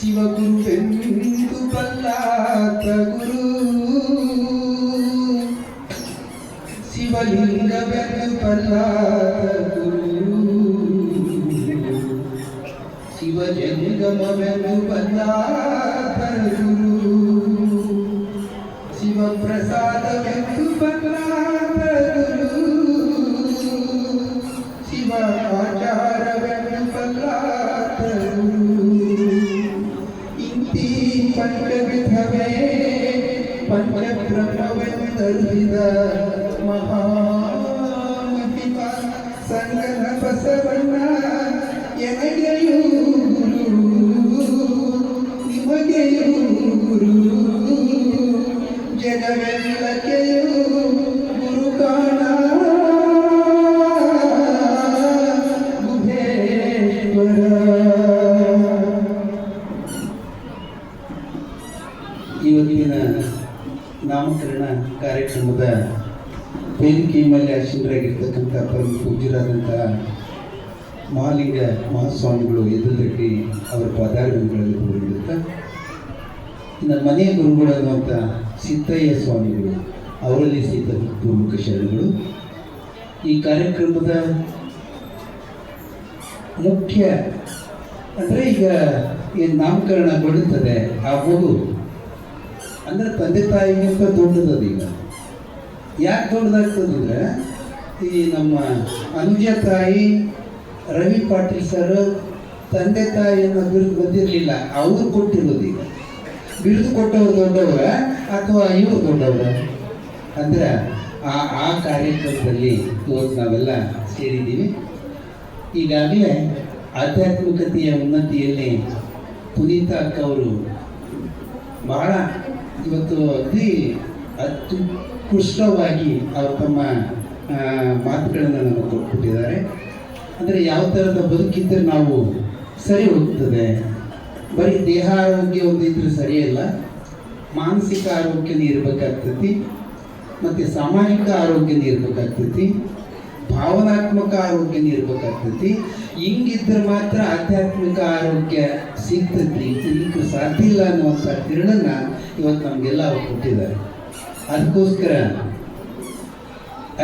శివగురు వెందు పల్లాత గురు. శివలింగ వెందు పల్లాత గురు. శివజంగమ వెందు పల్లాత గురు. శివప్రసాద వెందు పల్లాత ಎನಗೆಯೂ ಗುರು ನಿಮಗೆಯೂ ಗುರು ಜಗವೆಲ್ಲಕೆಯೂ ಗುರು ಕಾಣ ಗುಹೇಶ್ವರ ಇವತ್ತಿನ ನಾಮಕರಣ ಕಾರ್ಯಕ್ರಮದ ವೇದಿಕೆ ಮೇಲೆ ಆಶೀನರಾಗಿರ್ತಕ್ಕಂಥ ಪರಮ ಪೂಜ್ಯರಾದಂತಹ ಮಹಾಲಿಂಗ ಮಹಾಸ್ವಾಮಿಗಳು ಎದುರಕ್ಕೆ ಅವರ ಪದಾರ್ಪಣೆಗಳಲ್ಲಿ ಹೋಗಿರುತ್ತಾ ಇನ್ನು ಮನೆಯ ಗುರುಗಳಾದಂಥ ಸಿದ್ದಯ್ಯ ಸ್ವಾಮಿಗಳು, ಅವರಲ್ಲಿ ಸಹಿತ ಪ್ರಮುಖ ಶರಣಗಳು, ಈ ಕಾರ್ಯಕ್ರಮದ ಮುಖ್ಯ ಅಂದರೆ ಈಗ ಏನು ನಾಮಕರಣಗೊಳ್ಳುತ್ತದೆ ಆ ಮಗು ಅಂದರೆ ತಂದೆ ತಾಯಿಗಿಂತ ದೊಡ್ಡದದು ಈಗ. ಯಾಕೆ ದೊಡ್ಡದಾಗ್ತದಂದ್ರೆ ಈ ನಮ್ಮ ಅನುಜ ತಾಯಿ ರವಿ ಪಾಟೀಲ್ ಸರ್ ತಂದೆ ತಾಯಿಯನ್ನು ಬಿರುದು ಬಂದಿರಲಿಲ್ಲ. ಅವರು ಕೊಟ್ಟಿರೋದು ಈಗ. ಬಿರುದು ಕೊಟ್ಟವರು ದೊಡ್ಡವರ ಅಥವಾ ಇವರು ದೊಡ್ಡವರ? ಅಂದ್ರೆ ಆ ಆ ಕಾರ್ಯಕ್ರಮದಲ್ಲಿ ಇವತ್ತು ನಾವೆಲ್ಲ ಸೇರಿದ್ದೀವಿ. ಈಗಾಗಲೇ ಆಧ್ಯಾತ್ಮಿಕತೆಯ ಉನ್ನತಿಯಲ್ಲಿ ಪುನೀತ ಅಕ್ಕ ಅವರು ಬಹಳ ಇವತ್ತು ಅತಿ ಅತ್ಯುತ್ಕೃಷ್ಟವಾಗಿ ಅವರು ತಮ್ಮ ಮಾತುಗಳನ್ನು ನಮಗೆ ಕೊಟ್ಬಿಟ್ಟಿದ್ದಾರೆ ಅಂದರೆ ಯಾವ ಥರದ ಬದುಕಿದ್ದರೆ ನಾವು ಸರಿ ಹೋಗ್ತದೆ? ಬರೀ ದೇಹ ಆರೋಗ್ಯ ಒಂದಿದ್ರೆ ಸರಿಯಲ್ಲ, ಮಾನಸಿಕ ಆರೋಗ್ಯನೂ ಇರಬೇಕಾಗ್ತೈತಿ ಮತ್ತು ಸಾಮಾಜಿಕ ಆರೋಗ್ಯನೂ ಇರಬೇಕಾಗ್ತೈತಿ ಭಾವನಾತ್ಮಕ ಆರೋಗ್ಯನೂ ಇರಬೇಕಾಗ್ತೈತಿ ಹಿಂಗಿದ್ರೆ ಮಾತ್ರ ಆಧ್ಯಾತ್ಮಿಕ ಆರೋಗ್ಯ ಸಿಗ್ತೈತಿ ಸಿಗಲಿಕ್ಕೆ ಸಾಧ್ಯ ಇಲ್ಲ ಅನ್ನುವಂಥ ತಿರುಳನ್ನ ಇವತ್ತು ನಮಗೆಲ್ಲ ಅವ್ರು ಕೊಟ್ಟಿದ್ದಾರೆ. ಅದಕ್ಕೋಸ್ಕರ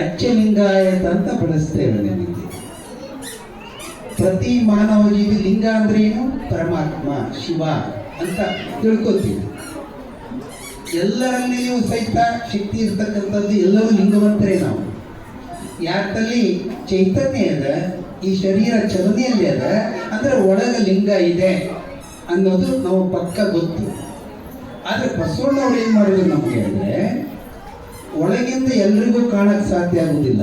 ಅಚ್ಚಲಿಂಗಾಯತ ಅಂತ ಬಳಸ್ತೇವೆ ನಿಮಗೆ. ಪ್ರತಿ ಮಾನವ ಜೀವಿ ಲಿಂಗ ಅಂದ್ರೆ ಏನು? ಪರಮಾತ್ಮ, ಶಿವ ಅಂತ ತಿಳ್ಕೊತೀವಿ. ಎಲ್ಲರಲ್ಲಿಯೂ ಸಹಿತ ಶಕ್ತಿ ಇರ್ತಕ್ಕಂಥದ್ದು ಎಲ್ಲರೂ ಲಿಂಗವಂತರೇ ನಾವು. ಯಾಕಲ್ಲಿ ಚೈತನ್ಯ ಅದ ಈ ಶರೀರ ಚಲನೆಯಲ್ಲಿ ಅದ ಅಂದ್ರೆ ಒಳಗ ಲಿಂಗ ಇದೆ ಅನ್ನೋದು ನಾವು ಪಕ್ಕ ಗೊತ್ತು. ಆದರೆ ಬಸವಣ್ಣವ್ರು ಏನು ಮಾಡಿದ್ರು ನಮಗೆ ಅಂದ್ರೆ, ಒಳಗಿಂದ ಎಲ್ರಿಗೂ ಕಾಣಕ್ಕೆ ಸಾಧ್ಯ ಆಗುವುದಿಲ್ಲ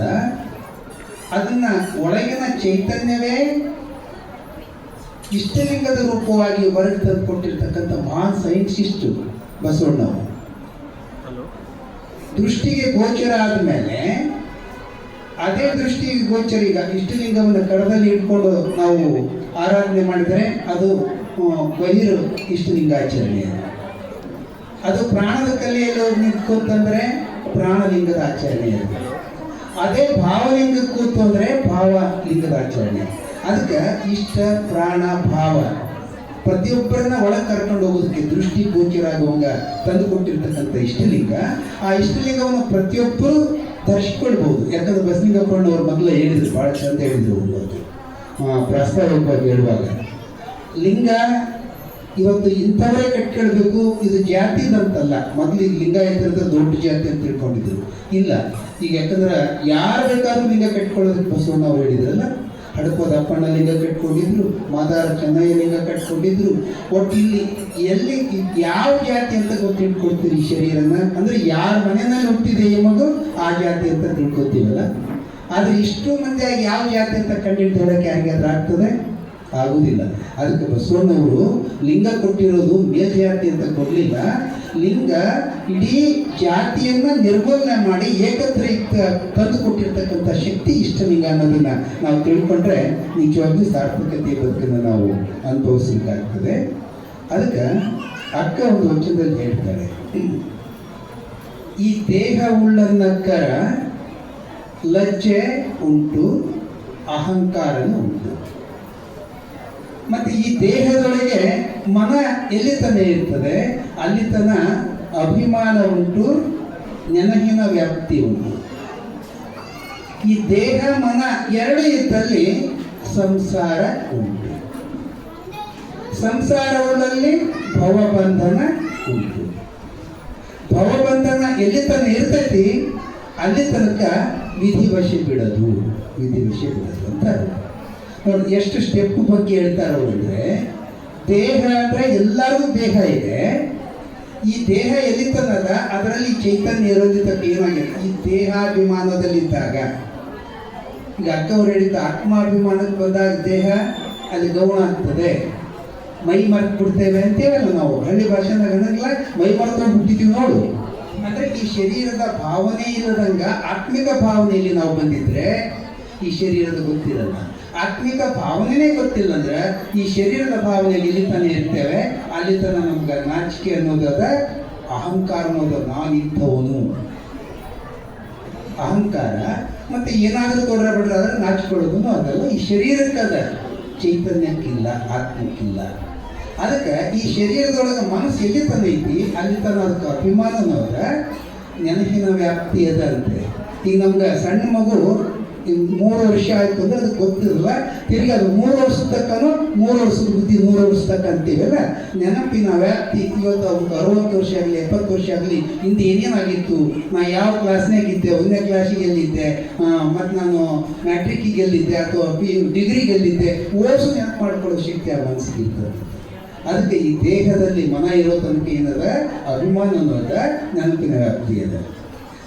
ಅದನ್ನ ಒಳಗಿನ ಚೈತನ್ಯವೇ ಇಷ್ಟಲಿಂಗದ ರೂಪವಾಗಿ ಹೊರಗೆ ತಂದು ಕೊಟ್ಟಿರ್ತಕ್ಕಂಥ ಮಹಾನ್ ಸೈಂಟಿಸ್ಟ್ ಬಸವಣ್ಣವರು. ದೃಷ್ಟಿಗೆ ಗೋಚರ ಆದಮೇಲೆ ಅದೇ ದೃಷ್ಟಿಗೆ ಗೋಚರ ಈಗ ಇಷ್ಟಲಿಂಗವನ್ನು ಕಡದಲ್ಲಿ ಇಟ್ಕೊಂಡು ನಾವು ಆರಾಧನೆ ಮಾಡಿದರೆ ಅದು ಬಹಿರು ಇಷ್ಟಲಿಂಗ ಇಷ್ಟಲಿಂಗಾಚರಣೆ ಅದು ಪ್ರಾಣದ ಕಲೆಯಲ್ಲಿ ಹೋಗಿ ನಿಂತ್ಕೊಂತಂದ್ರೆ ಪ್ರಾಣಲಿಂಗದ ಆಚರಣೆ ಅದು ಭಾವಲಿಂಗ ಕೂತು ಅಂದ್ರೆ ಭಾವ ಲಿಂಗದಾಚರಣೆ ಅದಕ್ಕೆ ಇಷ್ಟ, ಪ್ರಾಣ, ಭಾವ. ಪ್ರತಿಯೊಬ್ಬರನ್ನ ಒಳಗೆ ಕರ್ಕೊಂಡು ಹೋಗೋದಕ್ಕೆ ದೃಷ್ಟಿ ಗೋಚರಾಗುವಂಗ ತಂದು ಕೊಟ್ಟಿರ್ತಕ್ಕಂಥ ಇಷ್ಟಲಿಂಗ. ಆ ಇಷ್ಟಲಿಂಗವನ್ನು ಪ್ರತಿಯೊಬ್ಬರು ದರ್ಶಿಕೊಳ್ಬಹುದು. ಯಾಕಂದ್ರೆ ಬಸಲಿಂಗಪ್ಪಣ್ಣವ್ರು ಮೊದಲು ಹೇಳಿದ್ರು, ಭಾಳ ಚಂದ ಹೇಳಿದ್ರು ಒಂದು. ಪ್ರಾಸ್ತಾವಿಕವಾಗಿ ಹೇಳುವಾಗ, ಲಿಂಗ ಇವತ್ತು ಇಂಥವರೇ ಕಟ್ಕೊಳ್ಬೇಕು, ಇದು ಜಾತಿ ಅಂತಲ್ಲ. ಮೊದಲು ಈಗ ಲಿಂಗಾಯತರದ ದೊಡ್ಡ ಜಾತಿ ಅಂತ ತಿಳ್ಕೊಂಡಿದ್ರು ಇಲ್ಲ, ಈಗ ಯಾಕಂದ್ರೆ ಯಾರು ಬೇಕಾದ್ರೂ ಲಿಂಗ ಕಟ್ಕೊಳ್ಳೋದಕ್ಕೆ ಬಸವಣ್ಣ ಅವ್ರು ಹೇಳಿದ್ರಲ್ಲ, ಹಡಪದ ಅಪ್ಪಣ್ಣ ಲಿಂಗ ಕಟ್ಕೊಂಡಿದ್ರು, ಮಾದಾರ ಚೆನ್ನಯ್ಯ ಲಿಂಗ ಕಟ್ಕೊಂಡಿದ್ರು. ಒಟ್ಟು ಇಲ್ಲಿ ಎಲ್ಲಿ ಯಾವ ಜಾತಿ ಅಂತ ಗೊತ್ತಿಟ್ಕೊಳ್ತೀರಿ ಈ ಶರೀರನ? ಅಂದ್ರೆ ಯಾರ ಮನೆಯಲ್ಲಿ ಹುಟ್ಟಿದೆ ಮಗು, ಆ ಜಾತಿ ಅಂತ ತಿಳ್ಕೊತೀವಲ್ಲ? ಆದ್ರೆ ಇಷ್ಟು ಮಂದಿಯಾಗಿ ಯಾವ ಜಾತಿ ಅಂತ ಕಂಡಿಟ್ಟು ಹೇಳಕ್ಕೆ ಯಾರಿಗಾದ್ರೂ ಆಗ್ತದೆ? ಆಗುವುದಿಲ್ಲ ಅದಕ್ಕೆ ಬಸವಣ್ಣವರು ಲಿಂಗ ಕೊಟ್ಟಿರೋದು ಮೇಲ್ಜಾತಿ ಅಂತ ಕೊಡಲಿಲ್ಲ. ಲಿಂಗ ಇಡೀ ಜಾತಿಯನ್ನ ನಿರ್ಮೂಲನೆ ಮಾಡಿ ಏಕತ್ರ ತಂದು ಕೊಟ್ಟಿರ್ತಕ್ಕಂಥ ಶಕ್ತಿ ಇಷ್ಟಲಿಂಗ ಅನ್ನೋದನ್ನ ನಾವು ತಿಳ್ಕೊಂಡ್ರೆ ನಿಜವಾಗಿ ಸಾರ್ಥಕತೆ ಬದುಕನ್ನು ನಾವು ಅನುಭವಿಸಬೇಕಾಗ್ತದೆ ಅದಕ್ಕೆ ಅಕ್ಕ ಒಂದು ವಚನದಲ್ಲಿ ಹೇಳ್ತಾರೆ. ಈ ದೇಹ ಉಳ್ಳನ್ನಕ್ಕರ ಲಜ್ಜೆ ಉಂಟು, ಅಹಂಕಾರನೂ ಉಂಟು. ಮತ್ತೆ ಈ ದೇಹದೊಳಗೆ ಮನ ಎಲ್ಲಿ ತನ ಇರ್ತದೆ? ಅಲ್ಲಿ ತನ ಅಭಿಮಾನ ಉಂಟು, ನೆನಹಿನ ವ್ಯಾಪ್ತಿ ಉಂಟು. ಈ ದೇಹ, ಮನ ಎರಡು ಇದ್ದಲ್ಲಿ ಸಂಸಾರ ಉಂಟು. ಸಂಸಾರದಲ್ಲಿ ಭವಬಂಧನ ಉಂಟು. ಭವಬಂಧನ ಎಲ್ಲಿ ತನ ಇರ್ತೈತಿ? ಅಲ್ಲಿ ತನಕ ವಿಧಿವಶ ಬಿಡೋದು ವಿಧಿವಶ ಬಿಡೋದು ಅಂತ ನೋಡಿ ಎಷ್ಟು ಸ್ಟೆಪ್ ಬಗ್ಗೆ ಹೇಳ್ತಾರೋ ಅಂದರೆ ದೇಹ ಅಂದರೆ ಎಲ್ಲರಿಗೂ ದೇಹ ಇದೆ. ಈ ದೇಹ ಎಲ್ಲಿತ್ತದಾಗ ಅದರಲ್ಲಿ ಚೈತನ್ಯ ಇರೋದು ಏನಾಗಿಲ್ಲ ಈ ದೇಹಾಭಿಮಾನದಲ್ಲಿದ್ದಾಗ. ಈಗ ಅಕ್ಕ ಅವ್ರು ಹೇಳಿದ್ದ ಆತ್ಮಾಭಿಮಾನಕ್ಕೆ ಬಂದಾಗ ದೇಹ ಅಲ್ಲಿ ಗೌಣ ಆಗ್ತದೆ. ಮೈ ಮರ್ತು ಬಿಡ್ತೇವೆ ಅಂತೇವಲ್ಲ ನಾವು. ಹಳ್ಳಿ ಭಾಷೆನಾಗ ಅನ್ನಂಗಿಲ್ಲ ಮೈ ಮರ್ತು ಬಿಟ್ಟಿದ್ದೀವಿ ನೋಡು. ಅಂದರೆ ಈ ಶರೀರದ ಭಾವನೆ ಇಲ್ಲದಂಗ ಆತ್ಮಿಕ ಭಾವನೆಯಲ್ಲಿ ನಾವು ಬಂದಿದ್ರೆ ಈ ಶರೀರದ ಗೊತ್ತಿರಲ್ಲ. ಆತ್ಮಿಕ ಭಾವನೆನೇ ಗೊತ್ತಿಲ್ಲ ಅಂದ್ರೆ ಈ ಶರೀರದ ಭಾವನೆ ಇಲ್ಲಿ ತಾನೇ ಇರ್ತೇವೆ, ಅಲ್ಲಿ ತನ ನಮ್ಗೆ ನಾಚಿಕೆ ಅನ್ನೋದಾದ ಅಹಂಕಾರ ಅನ್ನೋದು ನಾನಿದ್ದವನು. ಅಹಂಕಾರ. ಮತ್ತೆ ಏನಾದರೂ ಕೊಡ್ರೆ ಬಿಡ್ರೆ ಅದರ ನಾಚಿಕೊಳ್ಳೋದನ್ನು ಅದಲ್ಲ. ಈ ಶರೀರಕ್ಕದ ಚೈತನ್ಯಕ್ಕಿಲ್ಲ, ಆತ್ಮಕ್ಕಿಲ್ಲ. ಅದಕ್ಕೆ ಈ ಶರೀರದೊಳಗೆ ಮನಸ್ಸು ಎಲ್ಲಿ ತಂದೈತಿ ಅಲ್ಲಿ ತನ ಅದಕ್ಕೆ ಅಭಿಮಾನನವರ ನೆನಪಿನ ವ್ಯಾಪ್ತಿ ಅದ ಅಂತೆ. ಈಗ ನಮ್ಗೆ ಸಣ್ಣ ಮಗು ಈಗ ಮೂರು ವರ್ಷ ಆಯ್ತು ಅಂದ್ರೆ ಅದಕ್ಕೆ ಗೊತ್ತಿರಲ್ಲ ತಿರ್ಗಿ ಅದು ಮೂರು ವರ್ಷದ ತಕ್ಕನು, ಮೂರು ವರ್ಷದ ಬುದ್ಧಿ, ಮೂರು ವರ್ಷ ತಕ್ಕ ಅಂತೀವಲ್ಲ ನೆನಪಿನ ವ್ಯಾಪ್ತಿ ಇವತ್ತು ಅವ್ರಿಗೆ ಅರವತ್ತು ವರ್ಷ ಆಗಲಿ, ಎಪ್ಪತ್ತು ವರ್ಷ ಆಗಲಿ, ಹಿಂದೆ ಏನೇನಾಗಿತ್ತು ನಾ ಯಾವ ಕ್ಲಾಸ್ನಾಗ ಇದ್ದೆ, ಒಂದನೇ ಕ್ಲಾಸಿಗೆ ಎಲ್ಲಿದ್ದೆ? ಮತ್ತು ನಾನು ಮ್ಯಾಟ್ರಿಕ್ಕಿಗೆ ಎಲ್ಲಿದ್ದೆ ಅಥವಾ ಪಿ ಡಿಗ್ರಿಗೆ ಎಲ್ಲಿದ್ದೆ? ಓಸು ನೆನಪು ಮಾಡ್ಕೊಳ್ಳೋ ಶಕ್ತಿ ಆ ಮನಸ್ಸಿಗಿತ್ತು ಅದಕ್ಕೆ ಈ ದೇಹದಲ್ಲಿ ಮನ ಇರೋ ತನಕ ಏನದ? ಅಭಿಮಾನ ಅನ್ನೋದ ನೆನಪಿನ ವ್ಯಾಪ್ತಿ ಅದ.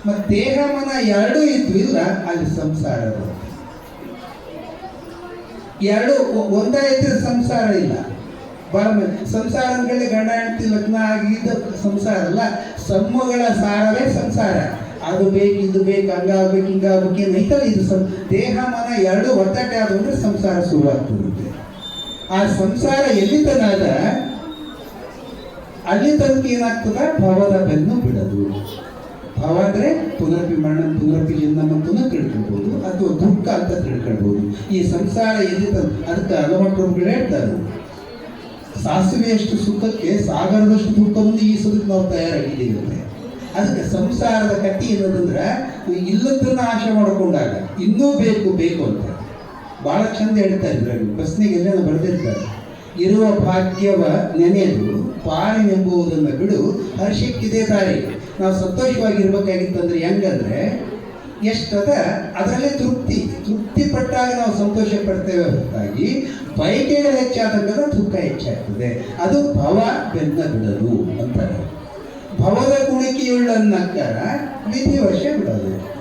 ಮತ್ತು ದೇಹ ಮನ ಎರಡೂ ಇದ್ದು ಇಲ್ಲ ಅಲ್ಲಿ ಸಂಸಾರ ಎರಡು ಒಂದೇ ಇದ್ರೆ ಸಂಸಾರ ಇಲ್ಲ. ಬಹಳ ಸಂಸಾರ ಅಂದ್ರೆ ಗಂಡ, ಹೆಂಡತಿ ಲಗ್ನ ಆಗಿದ್ದ ಸಂಸಾರ ಅಲ್ಲ, ಸಮ್ಮಗಳ ಸಾರವೇ ಸಂಸಾರ. ಅದು ಬೇಕು, ಇದು ಬೇಕು ಹಂಗಾಗ್ಬೇಕು ಹಿಂಗಾಗ್ಬೇಕು ಏನು ಐತಲ್ಲ ಇದು ಸಂ ದೇಹ ಮನ ಎರಡು ಒತ್ತಟ್ಟೆ ಆದ ಅಂದ್ರೆ ಸಂಸಾರ ಶುರುವಾಗ್ತದೆ. ಆ ಸಂಸಾರ ಎಲ್ಲಿ ತನಾದ ಅಲ್ಲಿ ತನಕ ಏನಾಗ್ತದ? ಭವದ ಬೆನ್ನು ಬಿಡದು. ಭವ ಪುನರ್ಪಿ ಮರಣ ಪುನರ್ಪಿ ಜನ್ಮ ಪುನಃ ತಿಳ್ಕೊಳ್ಬೋದು ಅಥವಾ ದುಃಖ ಅಂತ ತಿಳ್ಕೊಳ್ಬೋದು. ಈ ಸಂಸಾರ ಎಲ್ಲಿ ತನ ಅದಕ್ಕೆ ಅಲಮಟ್ಟರು ಹೇಳ್ತಾರೆ. ಸಾಸಿವೆಯಷ್ಟು ಸುಖಕ್ಕೆ, ಸಾಗರದಷ್ಟು ದುಃಖವನ್ನು ಈ ಸುಖಕ್ಕೆ ನಾವು ತಯಾರಾಗಿದ್ದೀವಿ. ಅಂದ್ರೆ ಅದಕ್ಕೆ ಸಂಸಾರದ ಕಟ್ಟಿ ಏನದಂದ್ರೆ ಇಲ್ಲದನ್ನ ಆಶೆ ಮಾಡಿಕೊಂಡಾಗ ಇನ್ನೂ ಬೇಕು ಬೇಕು ಅಂತ. ಭಾಳ ಚಂದ ಹೇಳ್ತಾ ಇದ್ರು ಬಸ್ನಿಗೆ ಎಲ್ಲ ಬರೆದಿರ್ತಾರೆ. ಇರುವ ಭಾಗ್ಯವ ನೆನೆದು ಪಾರಿನೆಂಬುವುದನ್ನು ಬಿಡು. ಹರ್ಷಕ್ಕಿದೆ ಸಾರಿ ನಾವು ಸಂತೋಷವಾಗಿರ್ಬೇಕಾಗಿತ್ತಂದ್ರೆ ಹೆಂಗಂದ್ರೆ ಎಷ್ಟದ ಅದರಲ್ಲೇ ತೃಪ್ತಿ. ತೃಪ್ತಿ ಪಟ್ಟಾಗ ನಾವು ಸಂತೋಷ ಪಡ್ತೇವೆ ಹೊರತಾಗಿ ಬಯಕೆಗಳು ಹೆಚ್ಚಾದಂಗ ದುಃಖ ಹೆಚ್ಚಾಗ್ತದೆ. ಅದು ಭವ ಬೆನ್ನ ಬಿಡದು ಅಂತಾರೆ ಭವದ ಕುಣಿಕೆಯುಳ್ಳನ್ನಕ್ಕರ ವಿಧಿವಶ ಬಿಡೋದು.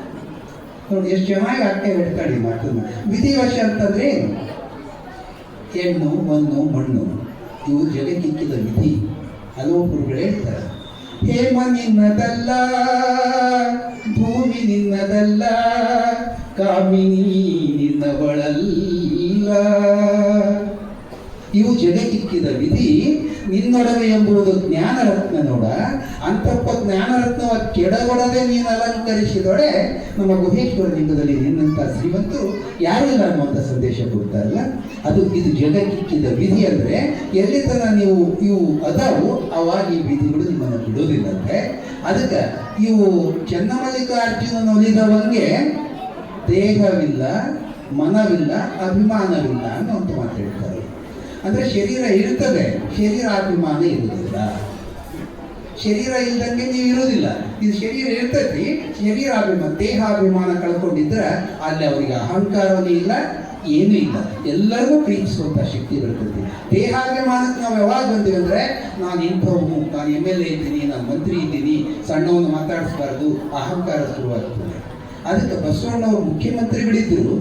ನೋಡಿ, ಎಷ್ಟು ಚೆನ್ನಾಗಿ ಆಗ್ತಾ ಹೇಳ್ತಾಳೆ ಮಾತನ್ನು. ವಿಧಿ ವಿಧಿವಶ ಅಂತಂದ್ರೆ ಏನು? ಹೆಣ್ಣು, ಮಣ್ಣು ಮಣ್ಣು, ಇವು ಜಗಕ್ಕಿಕ್ಕಿದ ವಿಧಿ. ಹಲವು ಗುರುಗಳು ಹೇಳ್ತಾರೆ. ಹೇಮ ನಿನ್ನದಲ್ಲ, ಭೂಮಿ ನಿನ್ನದಲ್ಲ, ಕಾಮಿನಿ ನಿನ್ನವಳಲ್ಲ. ಇವು ಜಗತ್ತಿಕ್ಕಿದ ವಿಧಿ ನಿನ್ನೊಡವೆ ಎಂಬುದು ಜ್ಞಾನರತ್ನ ನೋಡ. ಅಂತಪ್ಪ ಜ್ಞಾನರತ್ನವ ಕೆಡಗೊಡದೆ ನೀನು ಅಲಂಕರಿಸಿದೊಡೆ, ನಮ್ಮ ಗುಹೇಶ್ವರ ಲಿಂಗದಲ್ಲಿ ನಿನ್ನಂಥ ಶ್ರೀಮಂತರು ಇಲ್ಲ ಅನ್ನುವಂಥ ಸಂದೇಶ ಕೊಡ್ತಾರಲ್ಲ ಅದು ಇದು ಜಗಕ್ಕಿಕ್ಕಿದ ವಿಧಿ ಅಂದರೆ, ಎಲ್ಲಿ ತನ ನೀವು ಇವು ಅದಾವು, ಅವಾಗ ಈ ವಿಧಿಗಳು ನಿಮ್ಮನ್ನು ಬಿಡೋದಿಲ್ಲಂತೆ ಅದಕ್ಕೆ ಇವು ಚನ್ನಮಲ್ಲಿಕಾರ್ಜುನನ ಒಲಿದವಂಗೆ ದೇಹವಿಲ್ಲ, ಮನವಿಲ್ಲ, ಅಭಿಮಾನವಿಲ್ಲ ಅನ್ನೋ ಒಂದು ಮಾತು ಹೇಳ್ತಾರೆ. ಅಂದ್ರೆ ಶರೀರ ಇರ್ತದೆ ಶರೀರ ಅಭಿಮಾನ ಇರುವುದಿಲ್ಲ. ಶರೀರ ಇಲ್ದಂಗೆ ನೀವು ಇರುವುದಿಲ್ಲ. ಇದು ಶರೀರ ಇರ್ತೈತಿ. ದೇಹ ದೇಹಾಭಿಮಾನ ಕಳ್ಕೊಂಡಿದ್ರೆ ಅಲ್ಲಿ ಅವರಿಗೆ ಅಹಂಕಾರವೂ ಇಲ್ಲ, ಏನೂ ಇಲ್ಲ. ಎಲ್ಲರಿಗೂ ಪ್ರೀತಿಸುವಂಥ ಶಕ್ತಿ ಬರ್ತೈತಿ. ದೇಹಾಭಿಮಾನಕ್ಕೆ ನಾವು ಯಾವಾಗ ಬಂದೀವಿ ಅಂದರೆ, ನಾನು ಇಂಥವನು ನಾನು ಎಂ ಎಲ್ ಎ ಇದ್ದೀನಿ, ನಾನು ಮಂತ್ರಿ ಇದ್ದೀನಿ, ಸಣ್ಣವನು ಮಾತಾಡಿಸ್ಬಾರ್ದು, ಅಹಂಕಾರ ಶುರುವಾಗ್ತದೆ. ಅದಕ್ಕೆ ಬಸವಣ್ಣವರು ಮುಖ್ಯಮಂತ್ರಿಗಳಿದ್ದರು.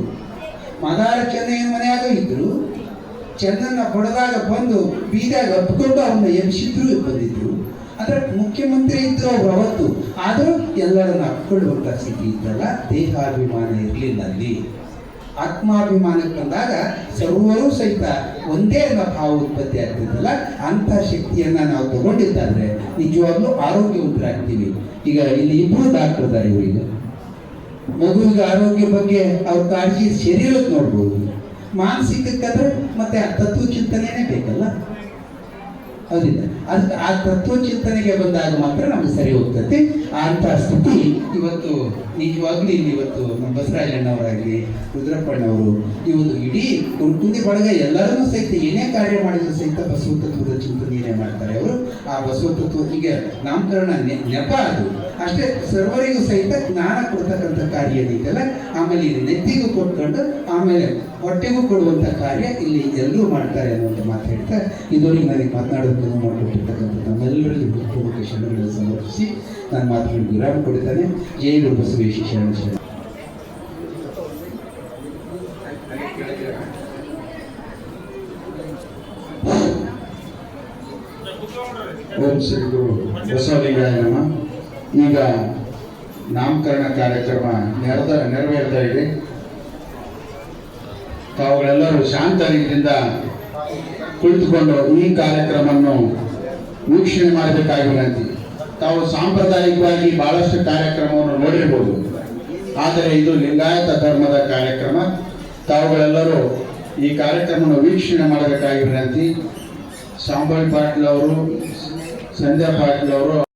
ಮದಾರ ಚೆನ್ನಯ್ಯನ ಮನೆಯಾಗ ಇದ್ದರು. ಚೆನ್ನನ್ನ ಕೊಡದಾಗ ಬಂದು ಬೀದಾಗ ಅಪ್ಕೊಂಡು ಅವನ್ನ ಎಬ್ಸಿದ್ರು ಬಂದಿದ್ರು. ಅಂದ್ರೆ ಮುಖ್ಯಮಂತ್ರಿ ಇದ್ರು ಅವ್ರು ಅವತ್ತು. ಆದರೂ ಎಲ್ಲರನ್ನ ಅಪ್ಕೊಳ್ಳುವಂಥ ಸ್ಥಿತಿ ಇದ್ದಲ್ಲ ದೇಹಾಭಿಮಾನ ಇರಲಿಲ್ಲ ಅಲ್ಲಿ. ಆತ್ಮಾಭಿಮಾನಕ್ಕೆ ಬಂದಾಗ ಸರ್ವರೂ ಸಹಿತ ಒಂದೇ ಅನ್ನೋ ಭಾವ ಉತ್ಪತ್ತಿ ಆಗ್ತಿದ್ದಲ್ಲ ಅಂಥ ಶಕ್ತಿಯನ್ನ ನಾವು ತಗೊಂಡಿದ್ದಾದ್ರೆ ನಿಜವಾಗ್ಲೂ ಆರೋಗ್ಯವಂತರಾಗ್ತೀವಿ. ಈಗ ಇಲ್ಲಿ ಇಬ್ಬರು ಡಾಕ್ಟರ್ ಇದ್ದಾರೆ ಇವರಿಗೆ ಮಗುವಿಗೆ ಆರೋಗ್ಯ ಬಗ್ಗೆ ಅವ್ರ ಕಾಳಜಿ ಶರೀರಕ್ಕೆ ನೋಡ್ಬೋದು. ಮಾನಸಿಕಕ್ಕಾದ್ರೆ ಮತ್ತೆ ಆ ತತ್ವ ಚಿಂತನೆನೇ ಬೇಕಲ್ಲ? ಅದರಿಂದ ಅದಕ್ಕೆ ಆ ತತ್ವ ಚಿಂತನೆಗೆ ಬಂದಾಗ ಮಾತ್ರ ನಮ್ಗೆ ಸರಿ ಹೋಗ್ತದೆ. ಅಂತ ಸ್ಥಿತಿ ಇವತ್ತು ನಿಜವಾಗ್ಲೂ ಇವತ್ತು ನಮ್ಮ ಬಸವರಾಜಣ್ಣವರಾಗಲಿ, ರುದ್ರಪ್ಪಣ್ಣವರು, ಇವತ್ತು ಇಡೀ ಕುಂದಿ ಬಳಗ ಎಲ್ಲರನ್ನೂ ಸಹಿತ ಏನೇ ಕಾರ್ಯ ಮಾಡಿದ್ರು ಸಹಿತ ಬಸವ ತತ್ವದ ಚಿಂತನೆಯೇ ಮಾಡ್ತಾರೆ ಅವರು. ಆ ಬಸವ ತತ್ವ ಈಗ ನಾಮಕರಣ ನೆಪ ಅದು. ಅಷ್ಟೇ ಸರ್ವರಿಗೂ ಸಹಿತ ಜ್ಞಾನ ಕೊಡ್ತಕ್ಕಂಥ ಕಾರ್ಯ ಇದೆಯಲ್ಲ? ಆಮೇಲೆ ನೆತ್ತಿಗೂ ಕೊಟ್ಕೊಂಡು ಆಮೇಲೆ ಹೊಟ್ಟೆಗೂ ಕೊಡುವಂಥ ಕಾರ್ಯ ಇಲ್ಲಿ ಎಲ್ಲರೂ ಮಾಡ್ತಾರೆ ಅನ್ನುವಂಥ ಮಾತು ಹೇಳ್ತಾ ಇದುವರೆಗೆ ನನಗೆ ಮಾತನಾಡೋದನ್ನು ಮಾಡಿಕೊಟ್ಟಿರ್ತಕ್ಕಂಥ ನಮ್ಮೆಲ್ಲರಿಗೂ ಹೃತ್ಪೂರ್ವಕ ಶರಣಗಳನ್ನು ಸಮರ್ಪಿಸಿ ನಾನು ಮಾತನಾಡಿ ವಿರಾಮ ಕೊಡ್ತಾನೆ ಜೈ ಗುರು ಬಸವೇಶ ಶರಣ ಶರಣ ಓಂ ಶ್ರೀ ಗುರು ಈಗ ನಾಮಕರಣ ಕಾರ್ಯಕ್ರಮ ನೆರೆದ ನೆರವೇರ್ತಾ ಇದೆ. ತಾವುಗಳೆಲ್ಲರೂ ಶಾಂತ ರೀತಿಯಿಂದ ಕುಳಿತುಕೊಂಡು ಈ ಕಾರ್ಯಕ್ರಮವನ್ನು ವೀಕ್ಷಣೆ ಮಾಡಬೇಕಾಗಿ ವಿನಂತಿ ತಾವು ಸಾಂಪ್ರದಾಯಿಕವಾಗಿ ಬಹಳಷ್ಟು ಕಾರ್ಯಕ್ರಮವನ್ನು ನೋಡಿರ್ಬೋದು. ಆದರೆ ಇದು ಲಿಂಗಾಯತ ಧರ್ಮದ ಕಾರ್ಯಕ್ರಮ. ತಾವುಗಳೆಲ್ಲರೂ ಈ ಕಾರ್ಯಕ್ರಮವನ್ನು ವೀಕ್ಷಣೆ ಮಾಡಬೇಕಾಗಿ ವಿನಂತಿ ಸಾಂಬಾಯಿ ಪಾಟೀಲ್ ಅವರು, ಸಂಧ್ಯಾ ಪಾಟೀಲ್ ಅವರು